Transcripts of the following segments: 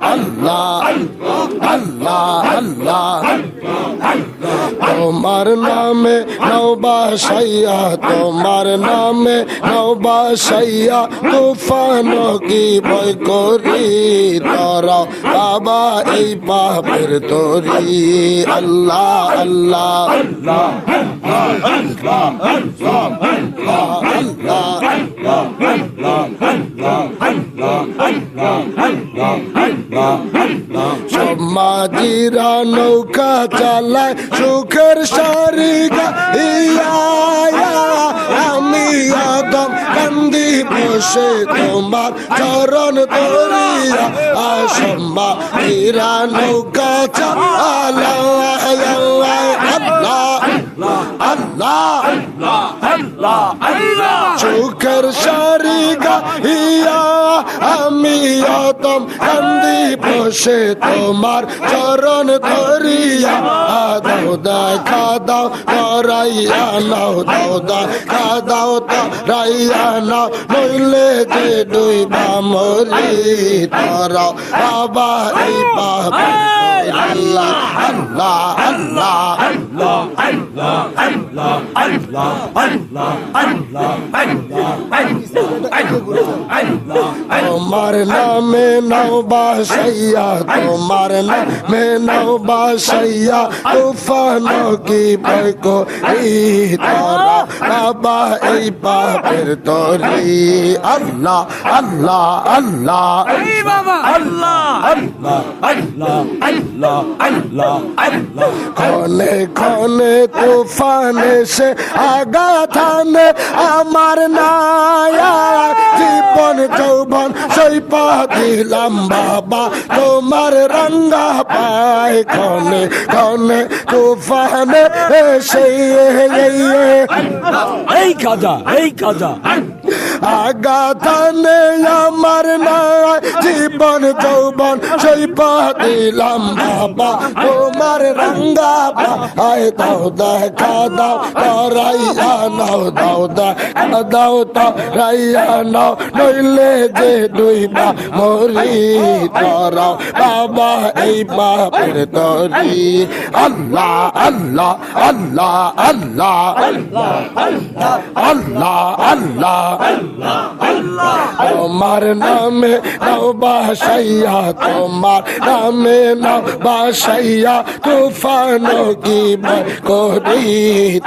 আল্লাহ আল্লাহ আল্লাহ তোমার নামে নৌবাসাইয়া তোমার নামে নৌবাসাইয়া তুফান কি ভয় করি তরা বাবা এই পাপের তরি আল্লাহ আল্লাহ আল্লাহ সমাজিরা নৌকা চালায়, সুখের সারি আমি আদম কান্দি বসে তোমার চরণ তরিয়া আসম্মা ইরা নৌকা চালায় আল্লাহ সুখের সারি গাইয়া আমি অতম কান্দি বসে তোমার চরণ ধরিয়া। দাও দেখা দাও ধরাইয়া নাও দাও দেখা দাও ধরাইয়া নাও। নইলে যে ডুইবা মরি তারা বাবা এই বাবা আল্লাহ আল্লাহ আল্লাহ তোমার নামে নাও বাসাইয়া তোমার নামে নাও বাসাইয়া তুফান কি তারা? বাবা এই পাপের তরি। আল্লাহ আল্লাহ আল্লাহ খনে খনে তুফান এসে আগাথানে আমার নায়া জীবন যৌবন সৈপা দিলাম বাবা তোমার রঙ্গা পায় খনে কনে তুফানে এই কাজা এই কাজা আগাথানে আমার নায় জীবন যৌবন সৈপা দিলাম বাবা। তোমার রঙ্গা পায় দাও, দেখা দাও, তরাইয়া নাও, দাও, দেখা দাও, তরাইয়া নাও। নইলে যে দুইবা মরি তরাও। বাবা, এই বাপের তরি। আল্লাহ আল্লাহ আল্লাহ আল্লাহ আল্লাহ আল্লাহ তোমার নামে নাও বাসাইয়া, তোমার নামে নাও বাসাইয়া, তুফান কি করি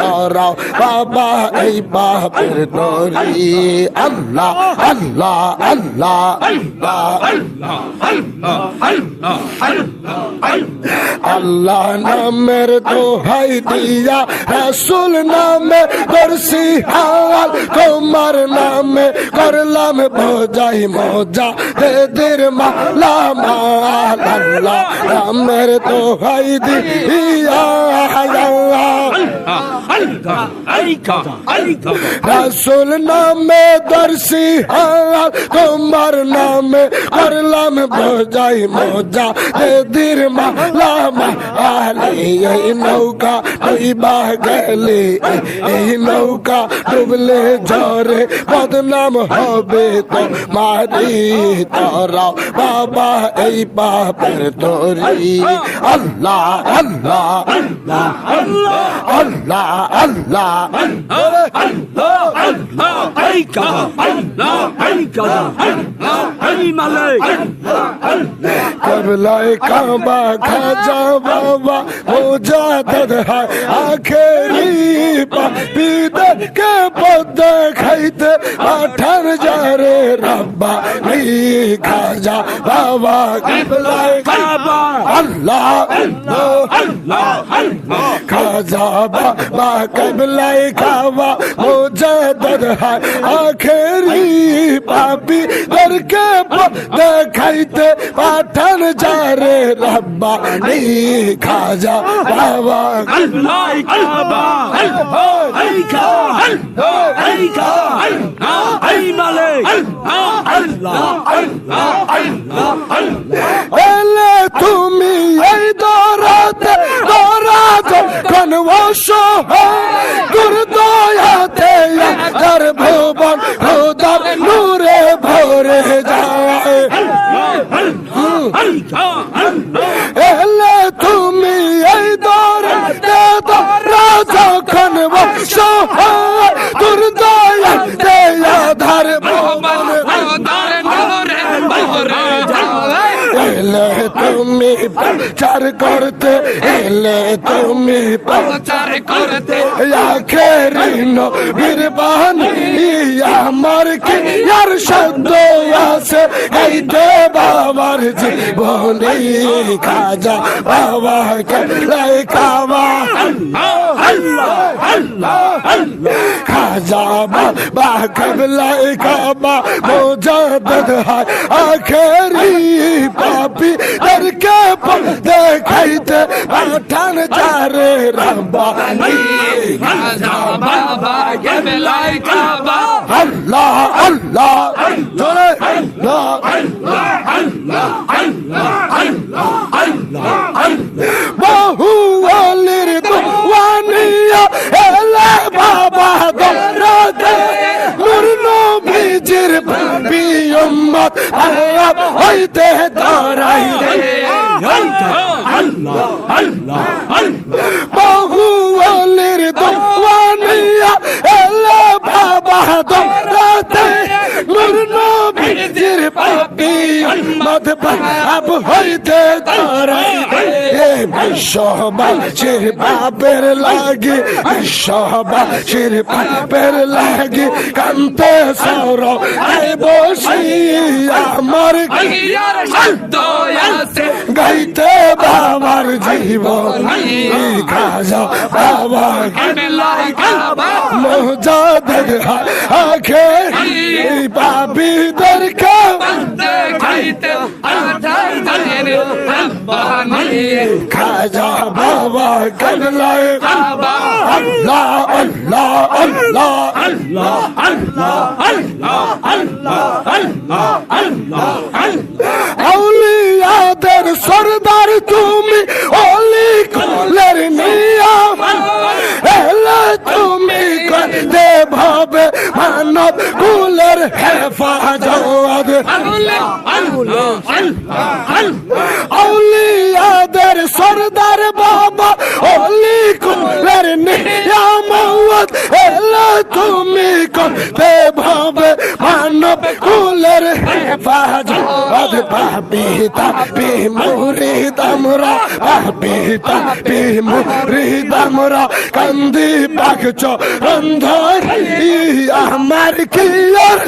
তরাও। বাবা, এই বাপের তরি আল্লাহ আল্লাহ আল্লাহ আল্লাহ। নামের দোহাই দিয়া, রাসুল নামে করছি হাল তোমার নামে করলাম বোঝাই মজা। দেদের মালা, মাল আল্লাহ নামের দোহাই দিয়া। রাসুল নামে দর্শি তোমার নামে করলাম বোঝাই মজা। দেদির মালা, মালি এই নৌকা ডুইবা গেলে এই নৌকা ডুবলে ঝরে বদনাম হবে তো মারি তোরাও বাবা এই বাপের তরি আল্লাহ আল্লাহ আল্লাহ আল্লাহ এই কাজা এই কাজা এই মালিক কবলায় কাবা খাজা বাবা মুজাদদ है আখেরি পিদর কে পদ খাইতে আঠার যারে রব্বা নি খাজা বাবা কিবলা কাবা। আল্লাহ। খাজা বাবা কবলায় খাবা মুজাদদ है আখেরি পাপি দরকে দেখাইতে পাঠান যারে রব্বা নি খাজা বাবা আল্লাহ কাবা এই কাবা এই কাবা এই মালিক আল্লাহ এলে তুমি কোন অসহায় গুরুদয়াতে তার ভুবন খোদার নূরে ভরে যায়। এলে তুমি এই দরে রাজা খান অসহায় প্রচার করতে এলে তুমি প্রচার করতে আখেরি নবীর বাণী আমার কি? আর শব্দ আছে গাইতে বাবার জীবনী। খাজা বাবা কেলাই কাবা খাজা বাবা কেলাই কাবা মোজাদদ হায় আখেরি পাপি। দরকে পর দেখাইতে? পাঠান চারে রব্বানি বাবা কেবলাই কাবা আল্লাহ আল্লাহ জোরে আল্লাহ। বহু অলির দোয়ানিয়া এলে বাবা দরদে। নূর নবীজির পাপি উম্মত আয়াব হইতে দাঁড়াইবে বহু অলির দোয়ানিয়া এলে দরদে নূর নবীজির পাপি উম্মত আয়াব হইতে দাঁড়াইবে এ বিশ্ববাসীর বাপের লাগে বিশ্ববাসীর বাপের লাগে। কান্তে সর বসি আমার গাইতে বাবার জীবন খাজা বাবা? মোজাদের আখে পাবিদের কা দেখাইতে আধার ধরে রব্বানি খাজা বাবা কাবলায় কাবা আল্লাহ আল্লাহ আল্লাহ আউলিয়াদের সরদার তুমি ভাবে মানব কুলের হেফাজত। আউলিয়াদের সরদার বাবা অলি কুলের নিয়ামত এলে তুমি করতে ভাবে মানব কুলের হেফাজত। পাবি তাবি মুরিদ আমরা পাবি তাবি মুরিদ আমরা কান্দি পাকচ রন্ধর আমার কি আর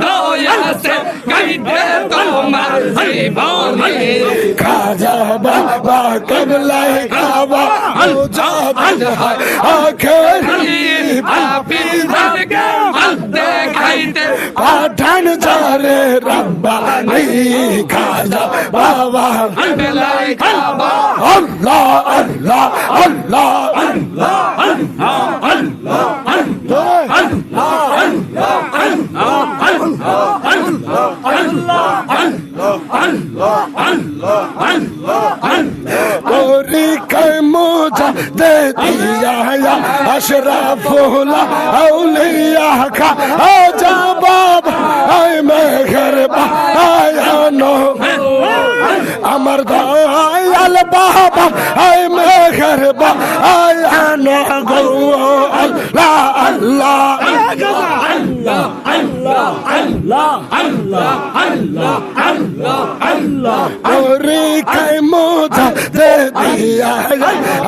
দয়াসে গাইতে তোমার জীবনে খাজা বাবা কবলাই কাবা জাদ আখের পাপি ধরকে মধ্যে খাইতে পাঠান যারে রব্বা খাজা বাবা খাবা আল্লাহ আল্লাহ আল্লাহ गोरी के मोजा दे दिया या अशरफुल्ला औलिया का आजा बाबा आय मैं घर आया नो अमर दयाल बाबा आय मैं घर आया नो الله الله الله الله الله الله أوريك موتى يا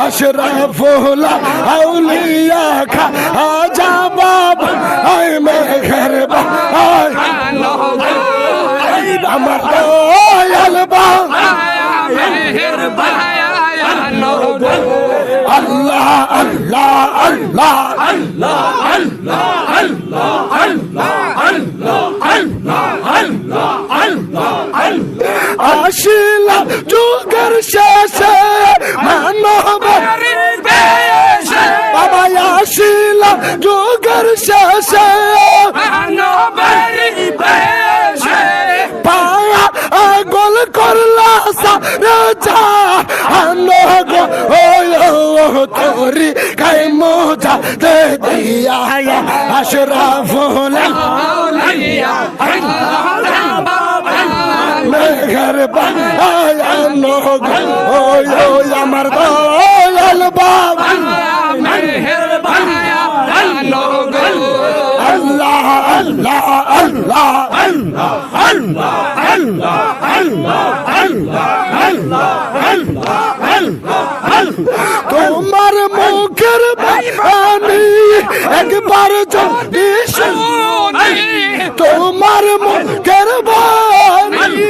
أشرف لا أولياك أجا بابا أي مغربة أي أمر يا الباب يا هربا يا النور আল্লাহ আল্লাহ আল্লাহ আসিলাম যুগের শেষে মানব বাবা আসিলাম যুগের শেষে পায়া গোল করলা সারা আনো গো ও তোরি কাই মোজা দে দিয়া घर মেঘর পায়া নো গো ও আমার দয়াল আল্লাহ আল্লাহ আল্লাহ আল্লাহ আল্লাহ আল্লাহ আল্লাহ আল্লাহ আল্লাহ আল্লাহ আল্লাহ তোমার মুখের বাণী একবার যদি শুনি, তোমার মুখের বাণী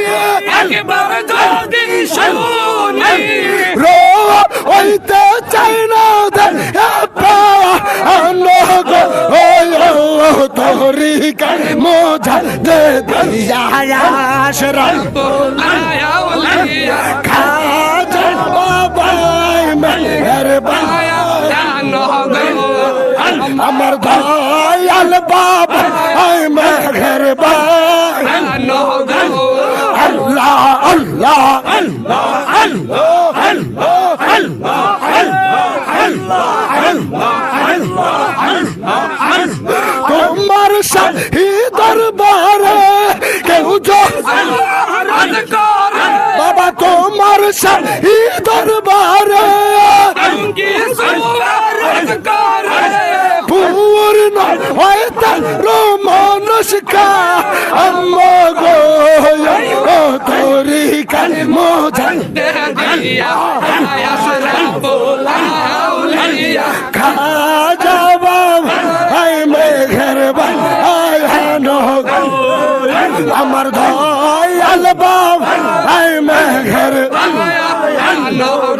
একবার যদি শুনি। রো হইতে চাই না তোরি কান মোঝা দে দিয়া আশরাফ আয়া ওলিয়া খাজা বাবাই মেহরবান। জানো আমার দয়াল আল্লাহ আল্লাহ আল্লাহ আল্লাহ আল্লাহ আল্লাহ আল্লাহ আল্লাহ আল্লাহ। তোমার শাহী দরবারে কেউ বাবা, তোমার শাহী দরবারে পূর্ণ ও তোরি কাল মোঝা দিয়া আয়া حسن مجدد يا اشرف الاولياء خواجه بابا اي مهربان اي نوغ امر ضايع الباب اي مهربان اي نوغ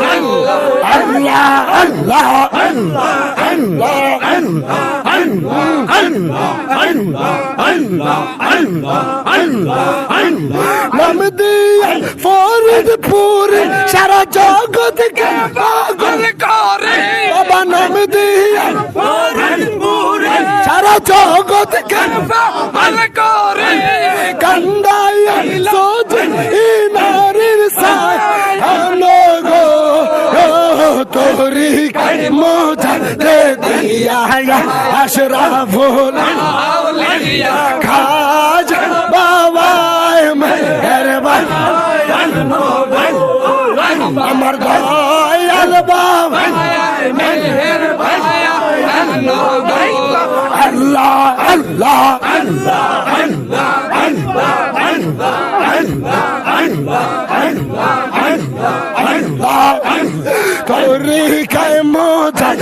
ফরিদপুর সারা জগৎ কে পাগল করে বাবা নাম দিয়া ফরিদপুর সারা জগৎ কে পাগল করে কান্দাই সোজ ইনারির সায় আলো গো তোরি মোজা দে দিয়া আশরাফুল আউলিয়া খাজ বাবা মেহরবান। আমার দয়াল বাবা মেহের कौरी के मोदन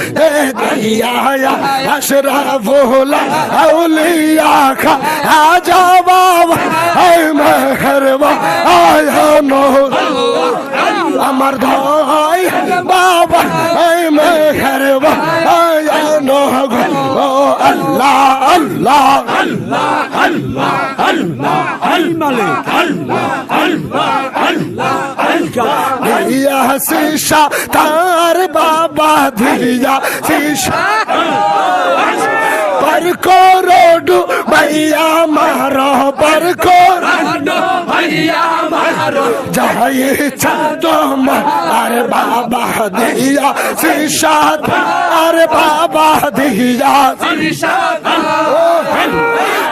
दिया अशरफ होला औलिया का आजा बाबा ऐ महरवा आया नो अमर भाई बाबा ऐ महरवा আল্লাহ আল্লাহ আল্লাহ আল্লাহ আল্লাহ আল মালিক আল্লাহ আল্লাহ আল্লাহ আল্লাহ দিয়া শিশা তার বাবা দিয়া শিশা पर करोड़ भैया मारो पर करोड़ भैया मारो जाए तो अरे बाबा दिया शीशा अरे बाबा दिया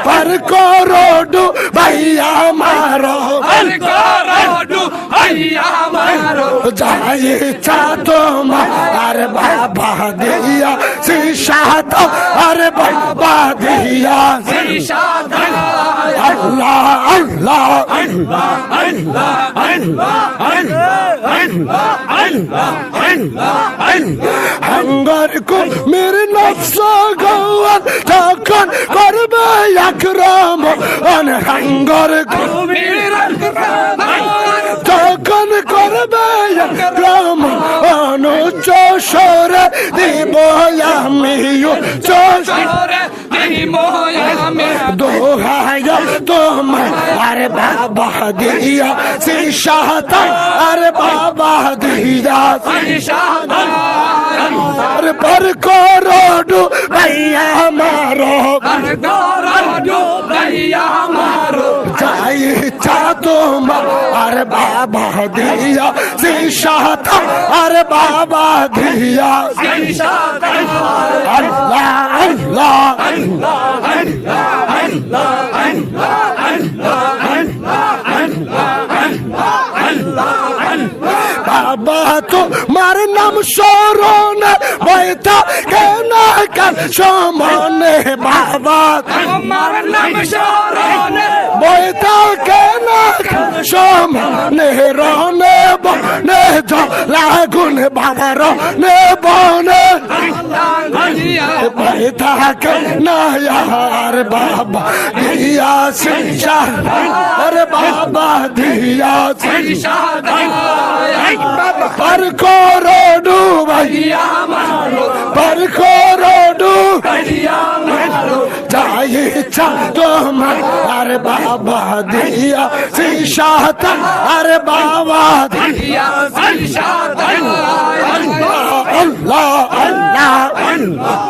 পার করো ডু ভাইয়া মারো। পার করো ডু ভাইয়া মারো। যাই চা তোমার বাবা দিয়া শিশাত আর বাবা দিয়া। শিশাত আল্লাহ আল্লাহ আল্লাহ আল্লাহ আল্লাহ আল্লাহ। আঙ্গার কর মেরে নকশা গওয়ার তখন করবে আকরাম। অন আঙ্গার দিয়ে मोया में यो चोर नहीं मोया में दोहाया तो मैं अरे बाबा दिया से शाहता अरे बाबा दिया से शाहता अरे पर को रोडू भैया मारो पर को रोडू भैया मारो যাই ইচ্ছা তোমার আরে বাবা দিয়া শিশাতা আরে বাবা দিয়া। আল্লাহ আল্লাহ বাবা তো নাম স্মরণ ভয় থাকে না কার সমনে বাবা। আমার নাম স্মরণ ভয় থাকে না কার সমনে রনে বনে লাগুন বাবা রনে বনে। ভয় থাকে না আর বাবা দিয়া সিংসার আরে বাবা দিয়া সিংসার पर करो Hadiya Maro Barkorodu Hadiya Maro Daicha Tomar Are Baba Diya Sishatan Are Baba Diya Sishatan Allah Allah Allah Allah Allah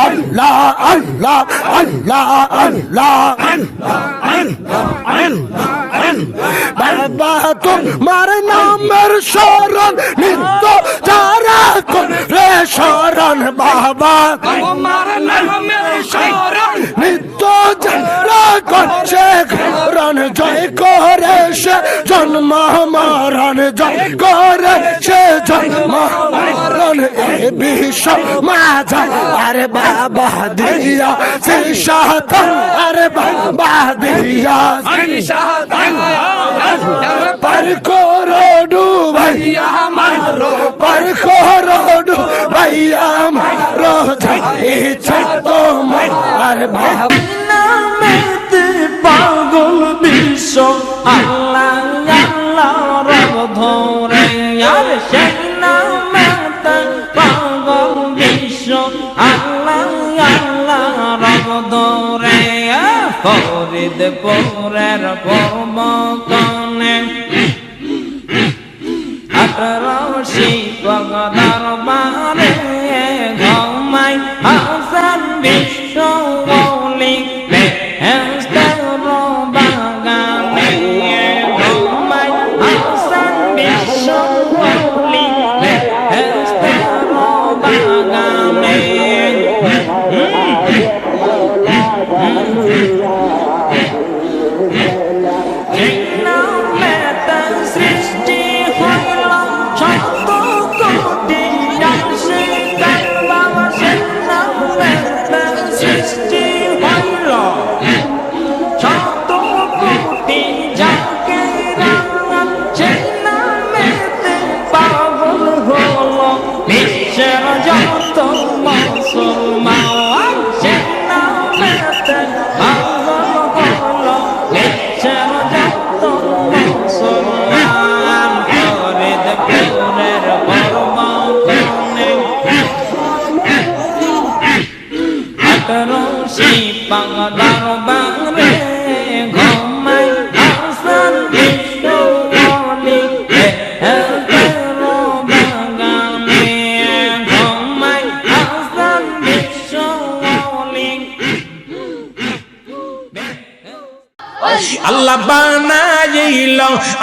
Allah Allah Allah Allah Allah बाबा তোমার নামের শরণ নিত্য যারা রে শরণ বাবা। তোমার নামের করে সে জন্ম মরণ জয় করে সে জন্ম মরণ এ বিশ্ব মাঝা আরে বাবা দিয়া সে সাথ আরে বাবা দিয়া पर करो डूबैया मारो पर करो डूबैया मारो इच्छा तो मार बाबा নামেতে আল্লাহ আল্লাহ রব ধরে আর সেই নামেতে পাগল বিশ্ব। আল্লাহ আল্লাহ রব ধরে ফরিদপুরের পর্ব কনে আঠারো শিবক দরবারে ঘুমাই হাসান বিশ্ব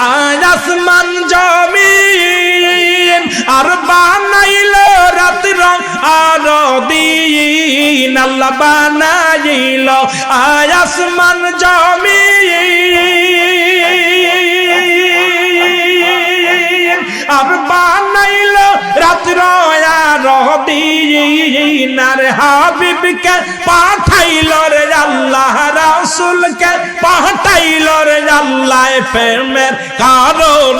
বানাইল আসমান জমিন আর বানাইল রাত্র আর দিন। আল্লাহ বানাইল আসমান জমিন। আর বানাইল রাত্র আর দিন আর হাবিবকে পাঠাইল রে আল্লাহ রাসুলকে পাঠাইল রে আল্লাহ প্রেমের কারণ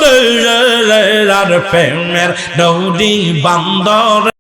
প্রেমের দৌড়ি বান্দর